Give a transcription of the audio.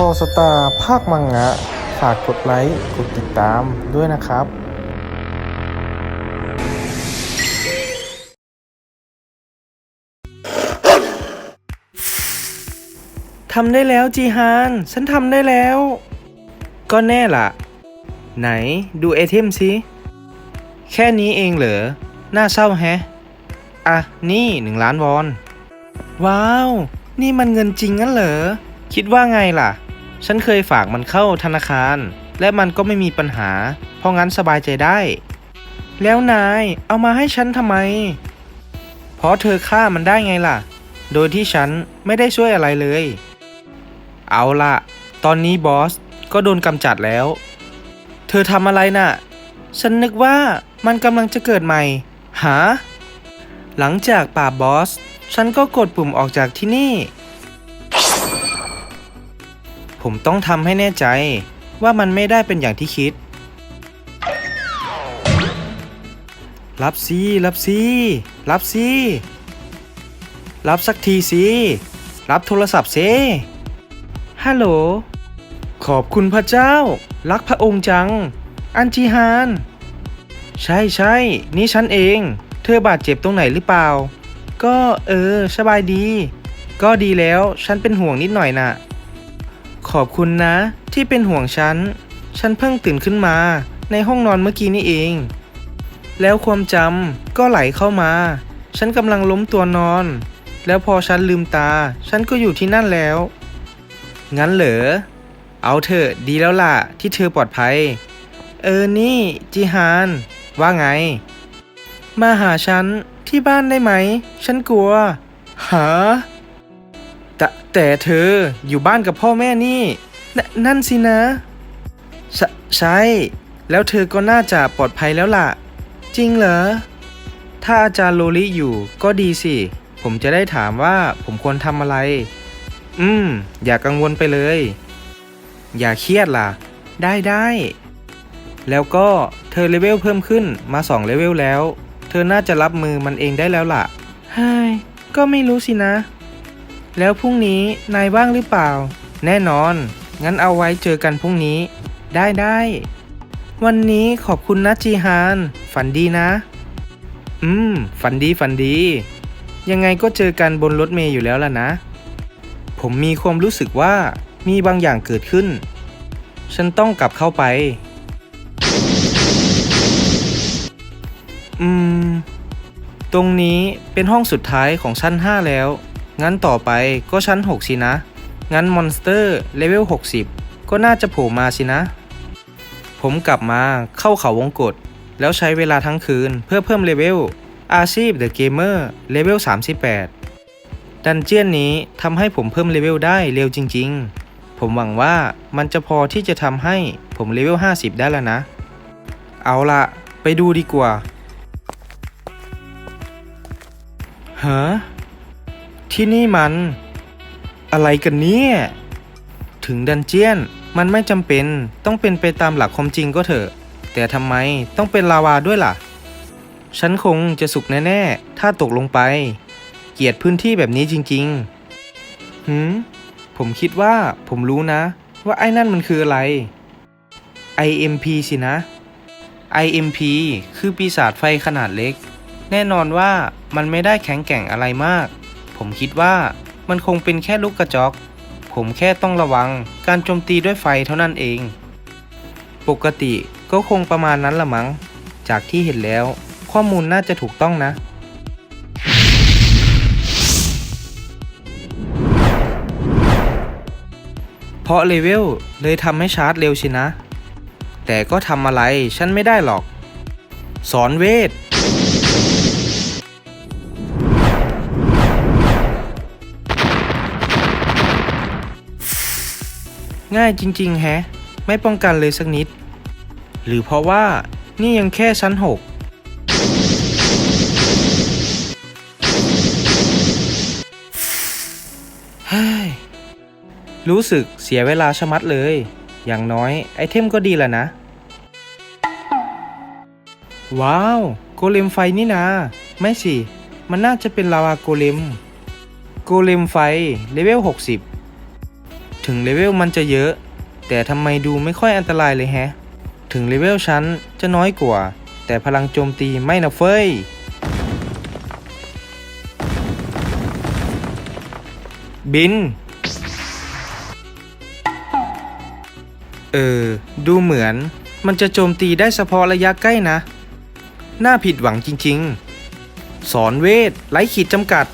ออสตาภาคมังงะ ฝากกดไลค์ กดติดตามด้วยนะครับทำได้แล้วจีฮาน ฉันทำได้แล้ว ก็แน่ล่ะ ไหนดูไอเทมสิ แค่นี้เองเหรอ น่าเศร้าแฮะ อะ นี่หนึ่งล้านวอน ว้าว นี่มันเงินจริงงั้นเหรอ คิดว่าไงล่ะ ฉันเคยฝากมันเข้าธนาคาร และมันก็ไม่มีปัญหา เพราะงั้นสบายใจได้ แล้วนายเอามาให้ฉันทำไม เพราะเธอฆ่ามันได้ไงล่ะ โดยที่ฉันไม่ได้ช่วยอะไรเลย เอาล่ะ ตอนนี้บอสก็โดนกำจัดแล้ว เธอทำอะไรน่ะ ฉันนึกว่ามันกำลังจะเกิดใหม่ หา หลังจากป่าบบอส ฉันก็กดปุ่มออกจากที่นี่ ผมต้องทำให้แน่ใจ ว่ามันไม่ได้เป็นอย่างที่คิด รับสิรับสิรับสิรับสักทีสิรับโทรศัพท์สิฮัลโหล ขอบคุณพระเจ้า รักพระองค์จัง อันจีฮาน ใช่ใช่ นี่ฉันเอง เธอบาดเจ็บตรงไหนหรือเปล่า ก็เออ สบายดี ก็ดีแล้ว ฉันเป็นห่วงนิดหน่อยน่ะ ขอบคุณนะ ที่เป็นห่วงฉัน ฉันเพิ่งตื่นขึ้นมาในห้องนอนเมื่อกี้นี่เอง แล้วความจำก็ไหลเข้ามา ฉันกำลังล้มตัวนอน แล้วพอฉันลืมตา ฉันก็อยู่ที่นั่นแล้ว งั้นเหรอ เอาเถอะดีแล้วล่ะ ที่เธอปลอดภัย เออนี่จิฮาน ว่าไง มาหาฉันที่บ้านได้ไหม ฉันกลัว หา แต่เธออยู่บ้านกับพ่อแม่นี่นนั่นสินะใชใช่ แล้วเธอก็น่าจะปลอดภัยแล้วล่ะ จริงเหรอ ถ้าอาจารย์โลลิอยู่ก็ดีสิ ผมจะได้ถามว่าผมควรทำอะไร อืม อย่ากังวลไปเลย อย่าเครียดล่ะ ได้ได้ แล้วก็เธอเลเวลเพิ่มขึ้นมา2เลเวลแล้ว เธอน่าจะรับมือมันเองได้แล้วล่ะเฮ้ยก็ไม่รู้สินะ แล้วพรุ่งนี้นายว่างหรือเปล่า แน่นอน งั้นเอาไว้เจอกันพรุ่งนี้ ได้ได้ วันนี้ขอบคุณนะจีฮาน ฝันดีนะ อืม ฝันดีฝันดี ยังไงก็เจอกันบนรถเมย์อยู่แล้วล่ะนะ ผมมีความรู้สึกว่ามีบางอย่างเกิดขึ้น ฉันต้องกลับเข้าไป อืม ตรงนี้เป็นห้องสุดท้ายของชั้น 5 แล้ว งั้นต่อไปก็ชั้น 6 สินะ งั้นมอนสเตอร์เลเวล 60 ก็น่าจะโผล่มาสินะ ผมกลับมาเข้าเขาวงกฏแล้วใช้เวลาทั้งคืนเพื่อเพิ่มเลเวล อาชีพเดอะเกมเมอร์เลเวล 38 ดันเจียนนี้ทำให้ผมเพิ่มเลเวลได้เร็วจริง ๆ ผมหวังว่ามันจะพอที่จะทำให้ผมเลเวล 50 ได้แล้วนะ เอาละไปดูดีกว่าฮะ ที่นี่มัน อะไรกันเนี่ย ถึงดันเจียนมันไม่จำเป็นต้องเป็นไปตามหลักความจริงก็เถอะ แต่ทำไมต้องเป็นลาวาด้วยล่ะ ฉันคงจะสุกแน่ๆ ถ้าตกลงไป เกลียดพื้นที่แบบนี้จริงๆหืมผมคิดว่าผมรู้นะ ว่าไอ้นั่นมันคืออะไร IMP สินะ IMP คือปีศาจไฟขนาดเล็ก แน่นอนว่ามันไม่ได้แข็งแกร่งอะไรมาก ผมคิดว่ามันคงเป็นแค่ลูกกระจอก ผมแค่ต้องระวังการโจมตีด้วยไฟเท่านั้นเอง ปกติก็คงประมาณนั้นละมั้ง จากที่เห็นแล้ว ข้อมูลน่าจะถูกต้องนะ เพราะเลเวลเลยทำให้ชาร์จเร็วสินะ แต่ก็ทำอะไรฉันไม่ได้หรอก สอนเวท ง่ายจริงๆแฮะ ไม่ป้องกันเลยสักนิด หรือเพราะว่านี่ยังแค่ชั้น6เฮ้ยรู้สึกเสียเวลาชะมัดเลย อย่างน้อยไอเทมก็ดีแหละนะ ว้าว โกเลมไฟนี่นา ไม่สิ มันน่าจะเป็นลาวาโกเลม โกเลมไฟ เลเวล 60 ถึงเลเวลมันจะเยอะ แต่ทำไมดูไม่ค่อยอันตรายเลยแฮะ ถึงเลเวลฉันจะน้อยกว่า แต่พลังโจมตีไม่นะเฟ้ย บิน เออ ดูเหมือนมันจะโจมตีได้เฉพาะระยะใกล้นะ น่าผิดหวังจริงๆ สอนเวทไร้ขีดจำกัด